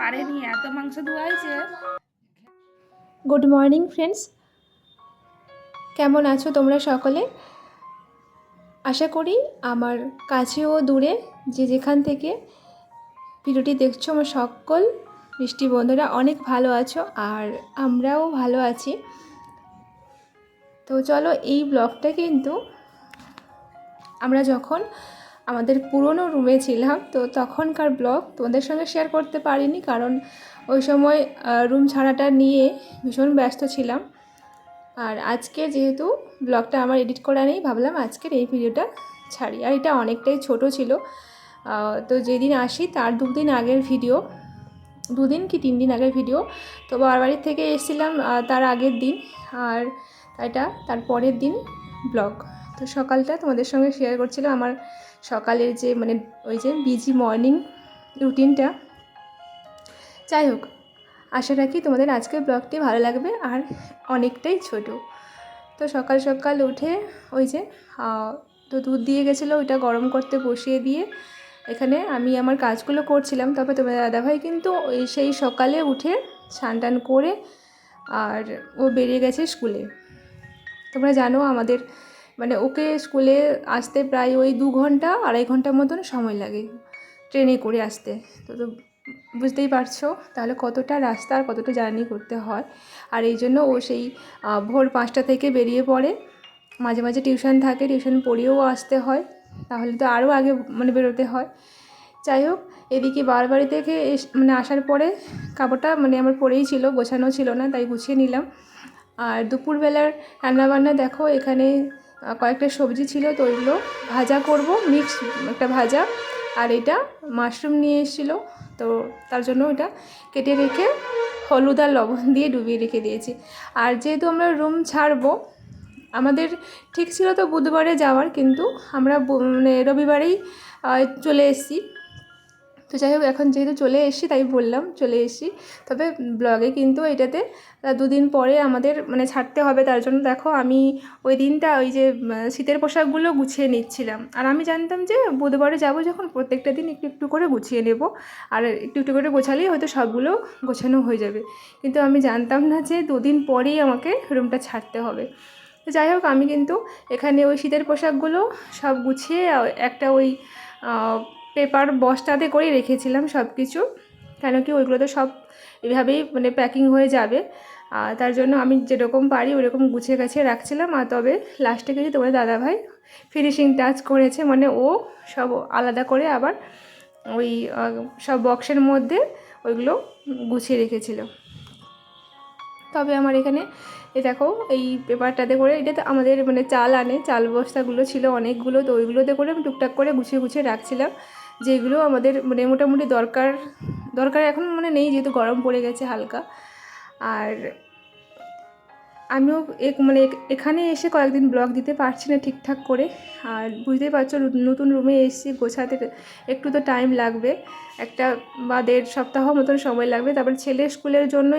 পারেনি, এত মাংস ধোয়া হয়েছে গুড মর্নিং ফ্রেন্ডস। কেমন আছো তোমরা সকলে? আশা করি আমার কাছে ও দূরে, যে যেখান থেকে ভিডিওটি দেখছ, আমার সকল মিষ্টি বন্ধুরা অনেক ভালো আছো আর আমরাও ভালো আছি। তো চলো এই ব্লগটা কিন্তু আমরা যখন আমাদের পুরনো রুমে ছিলাম, তো তখনকার ব্লগ তোমাদের সঙ্গে শেয়ার করতে পারিনি কারণ ওই সময় রুম ছাড়াটা নিয়ে ভীষণ ব্যস্ত ছিলাম। আর আজকে যেহেতু ব্লগটা আমার এডিট করা নেই, ভাবলাম আজকের এই ভিডিওটা ছাড়ি। আর এটা অনেকটাই ছোট ছিল। তো যেদিন আসি তার দুদিন আগের ভিডিও দুদিন কি তিন দিন আগের ভিডিও তো বারবাড়ির থেকে এসেছিলাম তার আগের দিন। আর এটা তার পরের দিন ব্লগ তো সকালটা তোমাদের সঙ্গে শেয়ার করছিলাম আমার সকালের যে মানে ওই যে বিজি মর্নিং রুটিনটা যাই হোক, আশা রাখি তোমাদের আজকের ব্লগটি ভালো লাগবে আর অনেকটাই ছোট। তো সকাল সকাল উঠে ওই যে তো দুধ দিয়ে গেছিল ওইটা গরম করতে বসিয়ে দিয়ে। এখানে আমি আমার কাজগুলো করছিলাম, তবে তোমার দাদাভাই কিন্তু ওই সেই সকালে উঠে স্নান করে আর ও বেরিয়ে গেছে স্কুলে তোমরা জানো আমাদের মানে ওকে স্কুলে আসতে প্রায় ওই দু ঘণ্টা, আড়াই ঘণ্টার মতন সময় লাগে ট্রেনে করে আসতে। তো তো বুঝতেই পারছ তাহলে কতটা রাস্তা আর কতটা জার্নি করতে হয়। আর এই জন্য ও সেই ভোর পাঁচটা থেকে বেরিয়ে পড়ে। মাঝে মাঝে টিউশন থাকে, টিউশন পড়িয়েও আসতে হয়। তাহলে তো আরও আগে মানে বেরোতে হয়। যাই হোক, এদিকে বারবাড়ি থেকে এস মানে আসার পরে কাপড়টা মানে আমার পরেই ছিল, গোছানো ছিল না, তাই গুছিয়ে নিলাম। আর দুপুরবেলার রান্নাবান্না দেখো, এখানে কয়েকটা সবজি ছিল তো ওইগুলো ভাজা করব মিক্স একটা ভাজা আর এটা মাশরুম নিয়ে এসেছিল। তো তার জন্য ওটা কেটে রেখে হলুদ আর লবণ দিয়ে ডুবিয়ে রেখে দিয়েছি। আর যেহেতু আমরা রুম ছাড়বো, আমাদের ঠিক ছিল তো বুধবারে যাওয়ার, কিন্তু আমরা মানে রবিবারেই চলে এসেছি। তো যাই হোক, এখন যেহেতু চলে এসেছি, তাই বললাম চলে এসেছি। তবে ব্লগে কিন্তু এটাতে দুদিন পরে আমাদের মানে ছাড়তে হবে, তার জন্য দেখো আমি ওই দিনটা ওই যে শীতের পোশাকগুলো গুছিয়ে নিচ্ছিলাম। আর আমি জানতাম যে বুধবারে যাব যখন প্রত্যেকটা দিন একটু একটু করে গুছিয়ে নেব, আর একটু একটু করে গোছালেই হয়তো সবগুলো গোছানো হয়ে যাবে। কিন্তু আমি জানতাম না যে দুদিন পরেই আমাকে রুমটা ছাড়তে হবে। তো যাই হোক, আমি কিন্তু এখানে ওই শীতের পোশাকগুলো সব গুছিয়ে একটা ওই পেপার বস্তাতে করেই রেখেছিলাম সব কিছু। কেন কি ওইগুলো তো সব এভাবেই মানে প্যাকিং হয়ে যাবে। আর তার জন্য আমি যেরকম পারি ওরকম গুছিয়ে গাছিয়ে রাখছিলাম। আর তবে লাস্টে কিছু তোমার দাদাভাই ফিনিশিং টাচ করেছে। মানে ও সব আলাদা করে আবার ওই সব বক্সের মধ্যে ওইগুলো গুছিয়ে রেখেছিল। তবে আমার এখানে, এ দেখো, এই পেপারটাতে করে এটাতে আমাদের মানে চাল আনে, চাল বস্তাগুলো ছিল অনেকগুলো, তো ওইগুলোতে করে আমি টুকটাক করে গুছিয়ে গুছিয়ে রাখছিলাম। যেগুলো আমাদের মানে মোটামুটি দরকার দরকার এখন মানে নেই, যেহেতু গরম পড়ে গেছে হালকা। আর আমিও এক মানে এখ- এখানে এসে কয়েকদিন ব্লগ দিতে পারছি না ঠিকঠাক করে। আর বুঝতেই পারছ নতুন রুমে এসেছি, গোছাতে একটু তো টাইম লাগবে। একটা বা দেড় সপ্তাহ মতন সময় লাগবে। তারপর ছেলে স্কুলের জন্য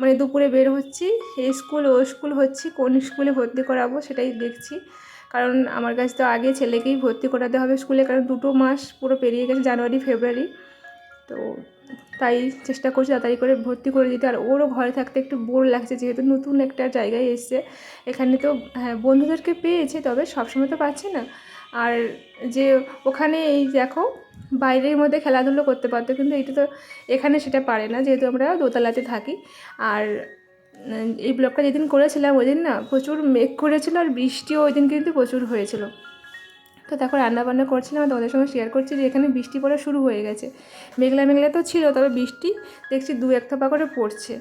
মানে দুপুরে বের হচ্ছি। এই স্কুল, ও স্কুল হচ্ছি, কোন স্কুলে ভর্তি করাবো সেটাই দেখছি। কারণ আমার কাছে তো আগে ছেলেকেই ভর্তি করাতে হবে স্কুলে, কারণ দুটো মাস পুরো পেরিয়ে গেছে, জানুয়ারি, ফেব্রুয়ারি। তো তাই চেষ্টা করছি তাড়াতাড়ি করে ভর্তি করে দিতে। আর ওরও ঘরে থাকতে একটু বোর লাগছে, যেহেতু নতুন একটা জায়গায় এসছে। এখানে তো হ্যাঁ বন্ধুদেরকে পেয়েছে, তবে সবসময় তো পাচ্ছে না। আর যে ওখানে এই দেখো, বাইরের মধ্যে খেলাধুলো করতে পারতো, কিন্তু এটা তো এখানে সেটা পারে না, যেহেতু আমরা দোতলাতে থাকি। আর এই ব্লগটা যেদিন করেছিলাম, ওই দিন না প্রচুর মেঘ করেছিল আর বৃষ্টিও ওই দিন কিন্তু প্রচুর হয়েছিল। তো দেখো রান্না বান্না করছিলাম আর তোমাদের সঙ্গে শেয়ার করছি যে এখানে বৃষ্টি পড়া শুরু হয়ে গেছে। মেঘলা মেঘলা তো ছিল, তবে বৃষ্টি দেখছি দু এক থোপা করে পড়ছে।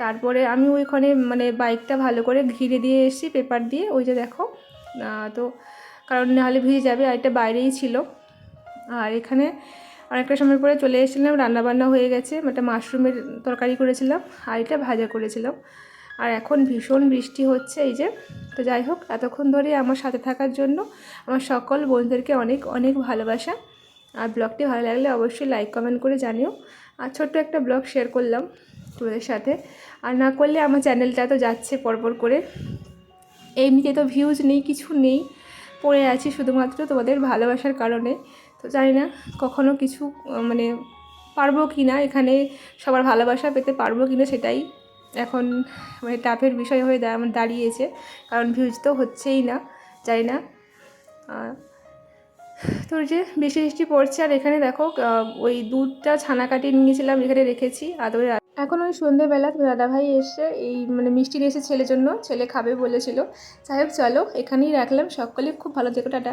তারপরে আমি ওইখানে মানে বাইকটা ভালো করে ঘিরে দিয়ে এসেছি পেপার দিয়ে। ওই যে দেখো তো কারণ নাহলে ভিজে যাবে, আর এটা বাইরেই ছিল। আর এখানে অনেকটা সময় পরে চলে এসেছিলাম, রান্নাবান্না হয়ে গেছে। একটা মাশরুমের তরকারি করেছিলাম, আর এটা ভাজা করেছিলাম। আর এখন ভীষণ বৃষ্টি হচ্ছে, এই যে। তো যাই হোক, এতক্ষণ ধরে আমার সাথে থাকার জন্য আমার সকল বন্ধুদেরকে অনেক অনেক ভালোবাসা। আর ব্লগটি ভালো লাগলে অবশ্যই লাইক, কমেন্ট করে জানিও। আর ছোট্ট একটা ব্লগ শেয়ার করলাম তোমাদের সাথে। আর না করলে আমার চ্যানেলটা তো যাচ্ছে পরপর করে। এমনিতে তো ভিউজ নেই, কিছু নেই। পড়ে আছি শুধুমাত্র তোমাদের ভালোবাসার কারণে। তো জানি না কখনো কিছু মানে পারব কি না এখানে সবার ভালোবাসা পেতে পারব কি না সেটাই এখন মানে টাফের বিষয় হয়ে দাঁড়িয়েছে। কারণ ভিউজ তো হচ্ছেই না জানি না। আহ, তো যে বৃষ্টি বৃষ্টি পড়ছে আর এখানে দেখো ওই দুধটা ছানা কাটিয়ে নিয়েছিলাম এখানে রেখেছি আর এখন ওই সন্ধেবেলা দাদাভাই এসে এই মানে মিষ্টি নিয়ে এসে ছেলের জন্য ছেলে খাবে বলেছিল। যাই হোক চলো এখানেই রাখলাম। সকলে খুব ভালো থেকো টাটা।